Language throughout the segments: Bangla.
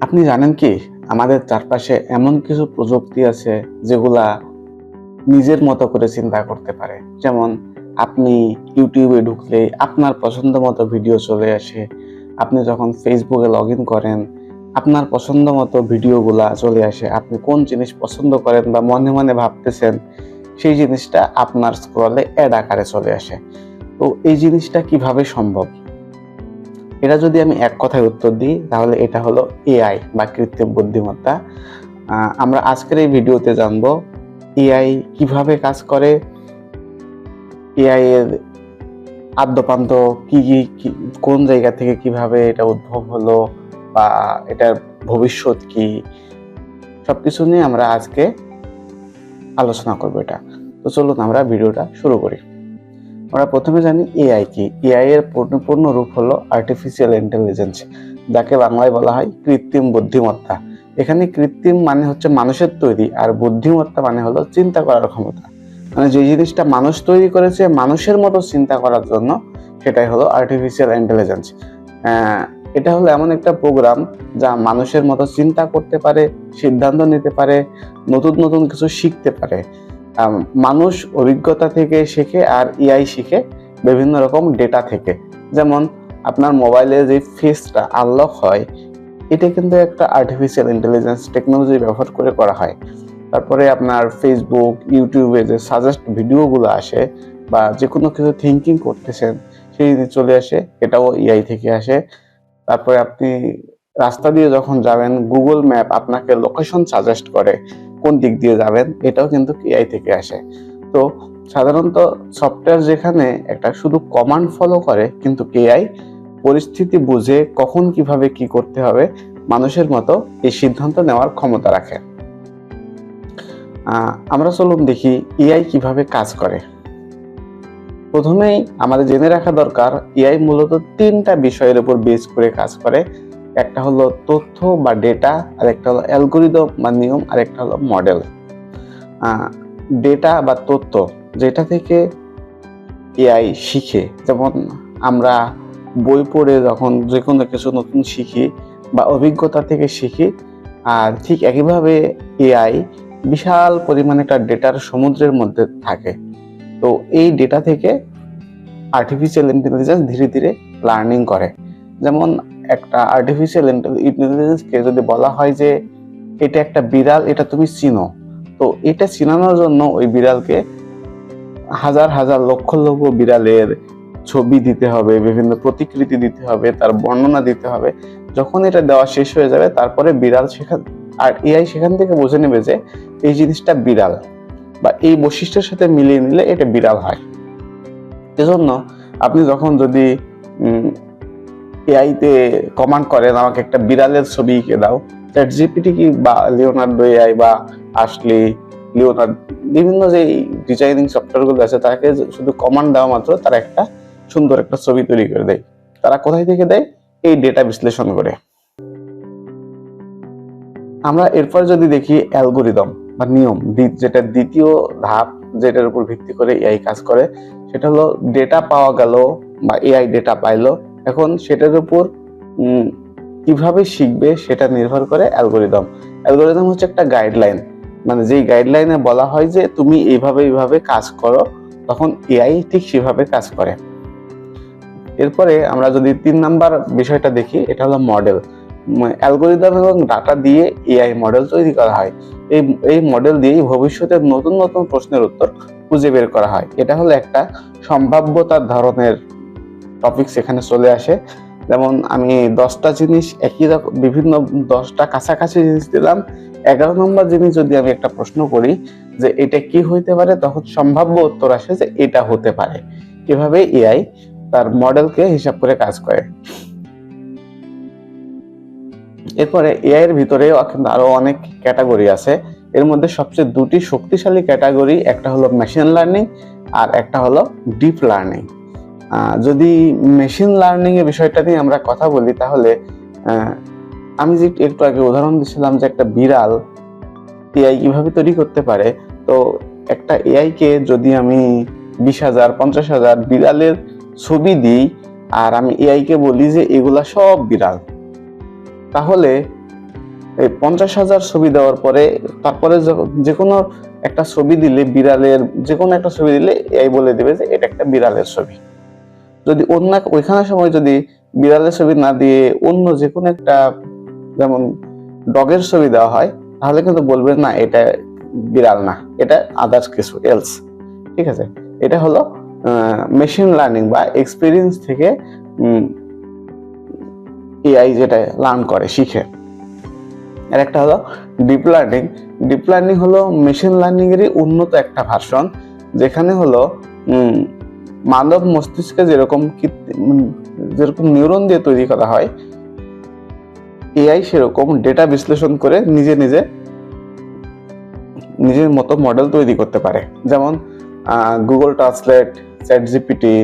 আপনি জানেন কি? আমাদের চারপাশে এমন কিছু প্রযুক্তি আছে যেগুলা নিজের মতো করে চিন্তা করতে পারে। যেমন, আপনি ইউটিউবে ঢুকলে আপনার পছন্দ মতো ভিডিও চলে আসে। আপনি যখন ফেসবুকে লগ করেন, আপনার পছন্দ মতো ভিডিওগুলা চলে আসে। আপনি কোন জিনিস পছন্দ করেন বা মনে মনে ভাবতেছেন, সেই জিনিসটা আপনার স্ক্রলে অ্যাড আকারে চলে আসে। তো এই জিনিসটা কীভাবে সম্ভব? এটা যদি আমি এক কথায় উত্তর দিই, তাহলে এটা হলো এআই বা কৃত্রিম বুদ্ধিমত্তা। আমরা আজকের এই ভিডিওতে জানব এআই কীভাবে কাজ করে এআই এর আদ্যপান্ত কি কি, কোন জায়গা থেকে কীভাবে এটা উদ্ভব হলো বা এটার ভবিষ্যৎ কি, সবকিছু নিয়ে আমরা আজকে আলোচনা করব এটা। তো চলুন আমরা ভিডিওটা শুরু করি। আমরা প্রথমে জানি এআই কি? এআই এর পূর্ণ রূপ হলো আর্টিফিশিয়াল ইন্টেলিজেন্স যাকে বাংলায় বলা হয় কৃত্রিম বুদ্ধিমত্তা। এখানে কৃত্রিম মানে হচ্ছে মানুষের তৈরি আর বুদ্ধিমত্তা মানে হলো চিন্তা করার ক্ষমতা। মানে যে জিনিসটা মানুষ তৈরি করেছে মানুষের মতো চিন্তা করার জন্য সেটাই হলো আর্টিফিশিয়াল ইন্টেলিজেন্স এটা হলো এমন একটা প্রোগ্রাম যা মানুষের মতো চিন্তা করতে পারে, সিদ্ধান্ত নিতে পারে, নতুন নতুন কিছু শিখতে পারে। মানুষ অভিজ্ঞতা থেকে শেখে আর এআই শিখে বিভিন্ন রকম ডেটা থেকে। যেমন আপনার মোবাইলে যে ফেসটা আনলক হয়, এটা কিন্তু একটা আর্টিফিশিয়াল ইন্টেলিজেন্স টেকনোলজি ব্যবহার করে করা হয়। তারপরে আপনার ফেসবুক ইউটিউবে যে সাজেস্ট ভিডিওগুলো আসে বা যে কোনো কিছু থিঙ্কিং করতেছেন, সেই চলে আসে, এটাও এআই থেকে আসে। তারপরে আপনি রাস্তা দিয়ে যখন যাবেন গুগল ম্যাপ আপনাকে লোকেশন সাজেস্ট করে। কোন দিক দিয়ে যাবেন, এটাও কিন্তু এআই থেকে আসে। তো সাধারণত সফটওয়্যার যেখানে একটা শুধু কমান্ড ফলো করে, কিন্তু এআই পরিস্থিতি বুঝে কখন কীভাবে কি করতে হবে, মানুষের মতো এই সিদ্ধান্ত নেওয়ার ক্ষমতা রাখে। আমরা চলুন দেখি এআই কীভাবে কাজ করে। প্রথমেই আমাদের জেনে রাখা দরকার এআই মূলত তিনটা বিষয়ের উপর বেস করে কাজ করে। একটা হলো তথ্য বা ডেটা আর একটা হলো অ্যালগোরিদম বা নিয়ম আর একটা হলো মডেল ডেটা বা তথ্য যেটা থেকে এআই শিখে, যেমন আমরা বই পড়ে যখন যে কোনো কিছু নতুন শিখি বা অভিজ্ঞতা থেকে শিখি, আর ঠিক একইভাবে এআই বিশাল পরিমাণে একটা ডেটার সমুদ্রের মধ্যে থাকে। তো এই ডেটা থেকে আর্টিফিশিয়াল ইন্টেলিজেন্স ধীরে ধীরে লার্নিং করে। যেমন একটা আর্টিফিশিয়াল ইন্টেলিজেন্সকে যদি বলা হয় যে এটা একটা বিড়াল, এটা তুমি চিনো। তো এটা চিনানোর জন্য ওই বিড়ালকে হাজার হাজার লক্ষ লক্ষ বিড়ালের ছবি দিতে হবে, বিভিন্ন প্রতিকৃতি দিতে হবে, তার বর্ণনা দিতে হবে। যখন এটা দেওয়া শেষ হয়ে যাবে, তারপরে বিড়াল সেখান, আর এআই সেখান থেকে বুঝে নেবে যে এই জিনিসটা বিড়াল বা এই বৈশিষ্ট্যের সাথে মিলিয়ে নিলে এটা বিড়াল হয়। এজন্য আপনি যখন যদি এআইতে কমান্ড করেন, আমাকে একটা বিড়ালের ছবি এঁকে দাও। চ্যাট জিপিটি কি বা লিওনার্ডো এআই বা আসলি লিওনার্ড বিভিন্ন যে ডিজাইনিং সফটওয়্যারগুলো আছে, তাকে শুধু কমান্ড দেওয়া মাত্র, তারা একটা সুন্দর একটা ছবি তৈরি করে দেয়। তারা কোথায় থেকে দেয়? এই ডেটা বিশ্লেষণ করে। আমরা এরপর যদি দেখি অ্যালগোরিদম বা নিয়ম যেটা দ্বিতীয় ধাপ, যেটার উপর ভিত্তি করে এআই কাজ করে, সেটা হলো ডেটা পাওয়া গেল বা এআই ডেটা পাইলো এখন সেটার উপর কীভাবে শিখবে সেটা নির্ভর করে অ্যালগোরিদম। অ্যালগোরিদম হচ্ছে একটা গাইডলাইন। মানে যেই গাইডলাইনে বলা হয় যে তুমি এইভাবে এইভাবে কাজ করো, তখন এআই ঠিক সেভাবে কাজ করে। এরপরে আমরা যদি তিন নাম্বার বিষয়টা দেখি, এটা হলো মডেল। অ্যালগোরিদম এবং ডাটা দিয়ে এআই মডেল তৈরি করা হয়। এই এই মডেল দিয়েই ভবিষ্যতের নতুন নতুন প্রশ্নের উত্তর খুঁজে বের করা হয়। এটা হলো একটা সম্ভাব্যতার ধরনের টপিক সেখানে চলে আসে। যেমন আমি দশটা জিনিস, একই রকম বিভিন্ন দশটা কাছাকাছি জিনিস দিলাম। এগারো নম্বর জিনিস যদি আমি একটা প্রশ্ন করি যে এটা কি হইতে পারে, তখন সম্ভাব্য উত্তর আসে যে এটা হতে পারে। কীভাবে এআই তার মডেলকে হিসাব করে কাজ করে। এরপরে এআই এর ভিতরেও কিন্তু আরও অনেক ক্যাটাগরি আছে। এর মধ্যে সবচেয়ে দুটি শক্তিশালী ক্যাটাগরি, একটা হলো মেশিন লার্নিং আর একটা হলো ডিপ লার্নিং। যদি মেশিন লার্নিং এর বিষয়টা নিয়ে আমরা কথা বলি, তাহলে আমি যে একটু আগে উদাহরণ দিছিলাম যে একটা বিড়াল এআই কীভাবে তৈরি করতে পারে, তো একটা এআই কে যদি আমি বিশ হাজার, পঞ্চাশ হাজার বিড়ালের ছবি দিই, আর আমি এআই কে বলি যে এগুলা সব বিড়াল, তাহলে এই পঞ্চাশ হাজার ছবি দেওয়ার পরে, তারপরে যে কোনো একটা ছবি দিলে বিড়ালের যে কোনো একটা ছবি দিলে এআই বলে দেবে যে এটা একটা বিড়ালের ছবি। যদি অন্য ওইখানে সময় যদি বিড়ালের ছবি না দিয়ে অন্য যে কোনো একটা যেমন ডগের ছবি দেওয়া হয়, তাহলে কিন্তু বলবে না, এটা বিড়াল না, এটা আদার্স কিছু এলস ঠিক আছে? এটা হলো মেশিন লার্নিং বা এক্সপিরিয়েন্স থেকে এআই যেটা লার্ন করে, শিখে। আর একটা হলো ডিপ লার্নিং ডিপ লার্নিং হলো মেশিন লার্নিংয়েরই উন্নত একটা ভার্সন যেখানে হলো মানব মস্তিষ্কে যেরকম যেরকম নিউরন দিয়ে তৈরি করা হয় এআই সেরকম ডেটা বিশ্লেষণ করে নিজে নিজে নিজের মতো মডেল তৈরি করতে পারে। যেমন গুগল ট্রান্সলেট চ্যাট জিপিটি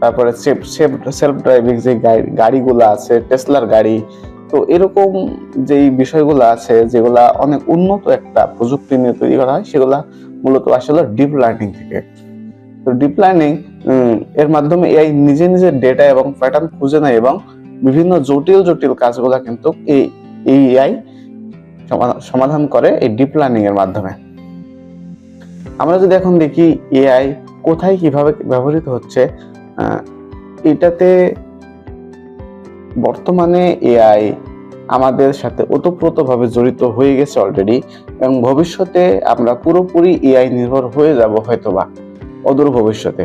তারপরে সেলফ ড্রাইভিং যে গাড়িগুলো আছে টেসলার গাড়ি, তো এরকম যেই বিষয়গুলো আছে, যেগুলা অনেক উন্নত একটা প্রযুক্তি নিয়ে তৈরি করা হয়, সেগুলা মূলত আসলে ডিপ লার্নিং থেকে। তো ডিপ লার্নিং এর মাধ্যমে এআই নিজে নিজের ডেটা এবং প্যাটার্ন খুঁজে নেয় এবং বিভিন্ন জটিল জটিল কাজগুলা কিন্তু এই এই এআই সমাধান করে এই ডিপ লার্নিং এর মাধ্যমে। আমরা যদি এখন দেখি এআই কোথায় কীভাবে ব্যবহৃত হচ্ছে এটাতে বর্তমানে এআই আমাদের সাথে ওতপ্রোতভাবে জড়িত হয়ে গেছে অলরেডি এবং ভবিষ্যতে আমরা পুরোপুরি এআই নির্ভর হয়ে যাব হয়তোবা অদূর ভবিষ্যতে।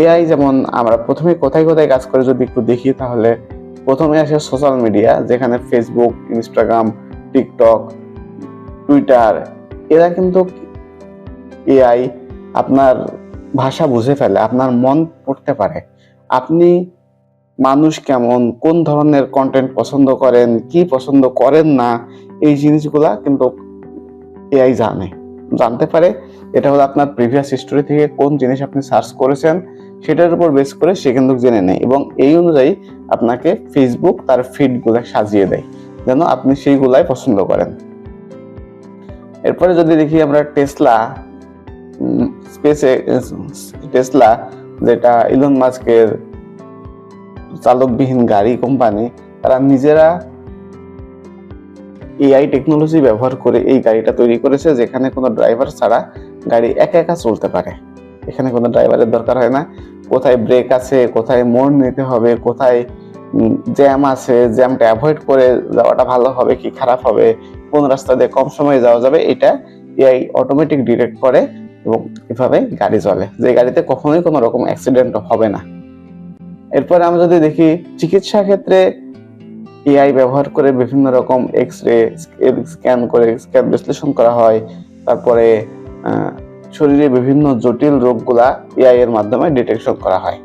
এআই যেমন আমরা প্রথমে কোথায় কোথায় কাজ করে যদি একটু দেখি, তাহলে প্রথমে আসে সোশ্যাল মিডিয়া যেখানে ফেসবুক ইনস্টাগ্রাম টিকটক টুইটার এরা কিন্তু এআই আপনার ভাষা বুঝে ফেলে, আপনার মন পড়তে পারে। আপনি মানুষ কেমন, কোন ধরনের কন্টেন্ট পছন্দ করেন, কি পছন্দ করেন না, এই জিনিসগুলা কিন্তু এআই জানে। জানতে পারে, এটা হলো আপনার প্রিভিয়াস হিস্টোরি থেকে কোন জিনিস আপনি সার্চ করেছেন, সেটার উপর বেস করে সে কিন্তু জেনে নেয় এবং এই অনুযায়ী আপনাকে ফেসবুক তার ফিডগুলো সাজিয়ে দেয়, যেন আপনি সেইগুলাই পছন্দ করেন। এরপরে যদি দেখি আমরা টেসলা স্পেসে টেসলা যেটা ইলন মাস্কের চালকবিহীন গাড়ি কোম্পানি তারা নিজেরা এআই টেকনোলজি ব্যবহার করে এই গাড়িটা তৈরি করেছে, যেখানে কোনো ড্রাইভার ছাড়া গাড়ি একা একা চলতে পারে। এখানে কোনো ড্রাইভারের দরকার হয় না। কোথায় ব্রেক আছে, কোথায় মোড় নিতে হবে, কোথায় জ্যাম আছে জ্যামটা অ্যাভয়েড করে যাওয়াটা ভালো হবে কি খারাপ হবে, কোন রাস্তা দিয়ে কম সময়ে যাওয়া যাবে, এটা এআই অটোমেটিক ডিটেক্ট করে এবং এভাবে গাড়ি চলে। যে গাড়িতে কখনোই কোনো রকম অ্যাক্সিডেন্ট হবে না। এরপরে আমরা যদি দেখি চিকিৎসা ক্ষেত্রে এআই ব্যবহার করে বিভিন্ন রকম এক্স রে স্ক্যান করে স্ক্যান বিশ্লেষণ করা হয়। তারপরে শরীরে বিভিন্ন জটিল রোগগুলা এআই এর মাধ্যমে ডিটেকশন করা হয়।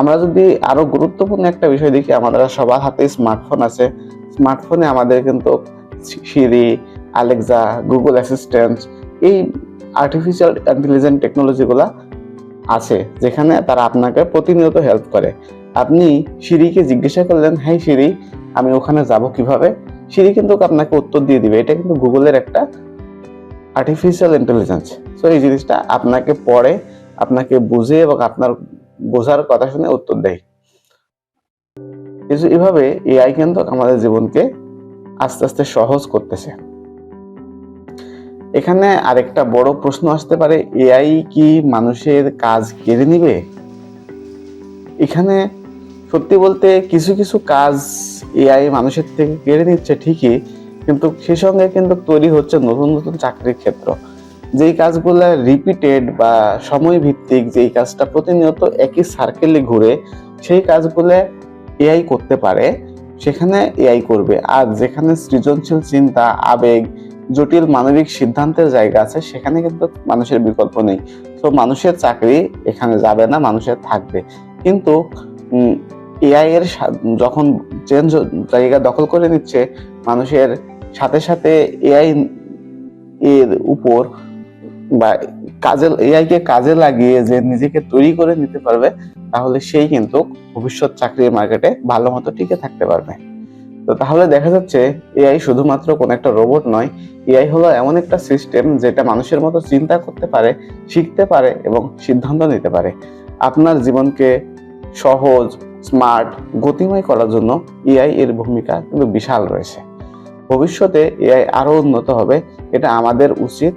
আমরা যদি আরও গুরুত্বপূর্ণ একটা বিষয় দেখি, আমাদের সবার হাতে স্মার্টফোন আছে। স্মার্টফোনে আমাদের কিন্তু সিরি আলেক্সা গুগল অ্যাসিস্ট্যান্ট এই আর্টিফিশিয়াল ইন্টেলিজেন্ট টেকনোলজিগুলা আছে, যেখানে তারা আপনাকে প্রতিনিয়ত হেল্প করে। আপনি সিঁড়িকে জিজ্ঞাসা করলেন হ্যাঁ সিঁড়ি, আমি ওখানে যাব কীভাবে? সিঁড়ি কিন্তু আপনাকে উত্তর দিয়ে দিবে। এটা কিন্তু গুগলের একটা আর্টিফিশিয়াল ইন্টেলিজেন্স সো এই জিনিসটা আপনাকে পড়ে, আপনাকে বুঝে এবং আপনার বোঝার কথা শুনে উত্তর দেয়। এভাবে এআই কিন্তু আমাদের জীবনকে আস্তে আস্তে সহজ করতেছে। এখানে আরেকটা বড় প্রশ্ন আসতে পারে এআই কি মানুষের কাজ কেড়ে নিবে? এখানে সত্যি বলতে কিছু কিছু কাজ এআই মানুষের থেকে কেড়ে নিচ্ছে ঠিকই, কিন্তু সেই সঙ্গে কিন্তু তৈরি হচ্ছে নতুন নতুন চাকরির ক্ষেত্র। যেই কাজগুলো রিপিটেড বা সময় ভিত্তিক যেই কাজটা প্রতিনিয়ত একই সার্কেলে ঘুরে, সেই কাজগুলো এআই করতে পারে, সেখানে এআই করবে। আর যেখানে সৃজনশীল চিন্তা, আবেগ, জটিল মানবিক সিদ্ধান্তের জায়গা আছে, সেখানে কিন্তু মানুষের বিকল্প নেই। তো মানুষের চাকরি এখানে যাবে না, মানুষের থাকবে। কিন্তু এআই এর যখন চেঞ্জ জায়গা দখল করে নিচ্ছে, মানুষের সাথে সাথে এআই এর উপর বা কাজে এআই কে কাজে লাগিয়ে যে নিজেকে তৈরি করে নিতে পারবে, তাহলে সেই কিন্তু ভবিষ্যৎ চাকরির মার্কেটে ভালো মতো টিকে থাকতে পারবে। তো তাহলে দেখা যাচ্ছে এআই শুধুমাত্র কোন একটা রোবট নয়, এআই হলো এমন একটা সিস্টেম যেটা মানুষের মতো চিন্তা করতে পারে, শিখতে পারে এবং সিদ্ধান্ত নিতে পারে। আপনার জীবনকে সহজ স্মার্ট, গতিময় করার জন্য এআই এর ভূমিকা কিন্তু বিশাল রয়েছে। ভবিষ্যতে এআই আরও উন্নত হবে, এটা আমাদের উচিত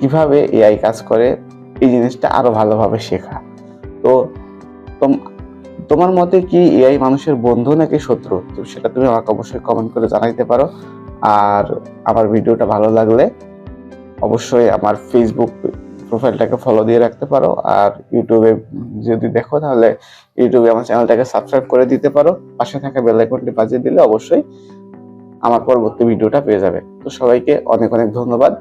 কীভাবে এআই কাজ করে, এই জিনিসটা আরও ভালোভাবে শেখা। তো তোম- তোমার মতে কি এআই মানুষের বন্ধু নাকি শত্রু? তো সেটা তুমি আমাকে অবশ্যই কমেন্ট করে জানাইতে পারো। আর আমার ভিডিওটা ভালো লাগলে অবশ্যই আমার ফেসবুক প্রোফাইলটাকে ফলো দিয়ে রাখতে পারো। আর ইউটিউবে যদি দেখো, তাহলে ইউটিউবে আমার চ্যানেলটাকে সাবস্ক্রাইব করে দিতে পারো। পাশে থাকা বেল আইকনটি বাজিয়ে দিলে অবশ্যই আমার পরবর্তী ভিডিওটা পেয়ে যাবে। তো সবাইকে অনেক অনেক ধন্যবাদ।